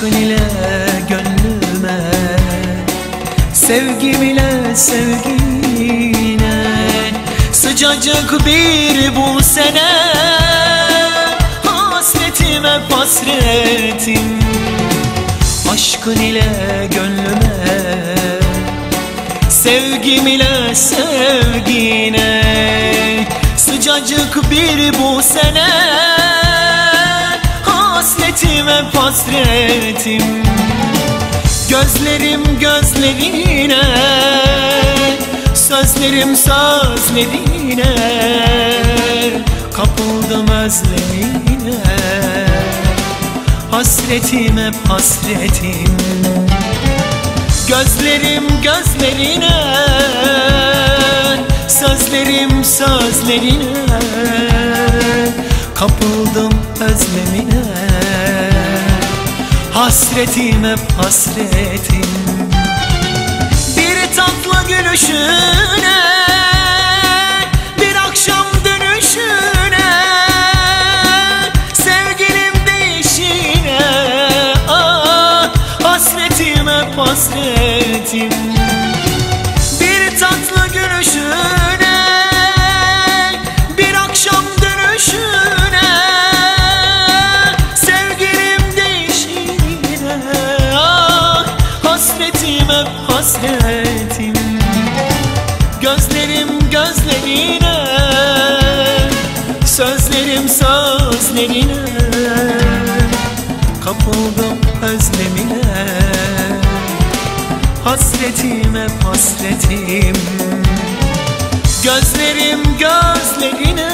aşkın ile gönlüme. Sevgim ile sevgine. Sıcacık bir bu sene. Hasretime hasretim. Aşkın ile gönlüme. Sevgim ile sevgine. Sıcacık bir bu sene. Hasretim hep hasretim Gözlerim gözlerine Sözlerim sözlerine Kapıldım özlemine. Hasretim hep hasretim Gözlerim gözlerine Sözlerim sözlerine. Kapıldım özlemine Hasretim hep hasretim. Bir tatlı gülüşüne Bir akşam dönüşüne Sevgilim değişine Ah hasretim hep hasretim. Bir tatlı gülüşüne hep hasretim. Gözlerim gözlerine Sözlerim sözlerine. Kapıldım özlemine. Hasretim hep hasretim. Gözlerim gözlerine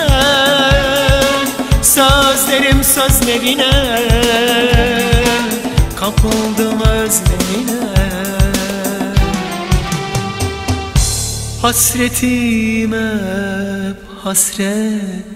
Sözlerim sözlerine. Kapıldım özlemine Hasretim hep hasretim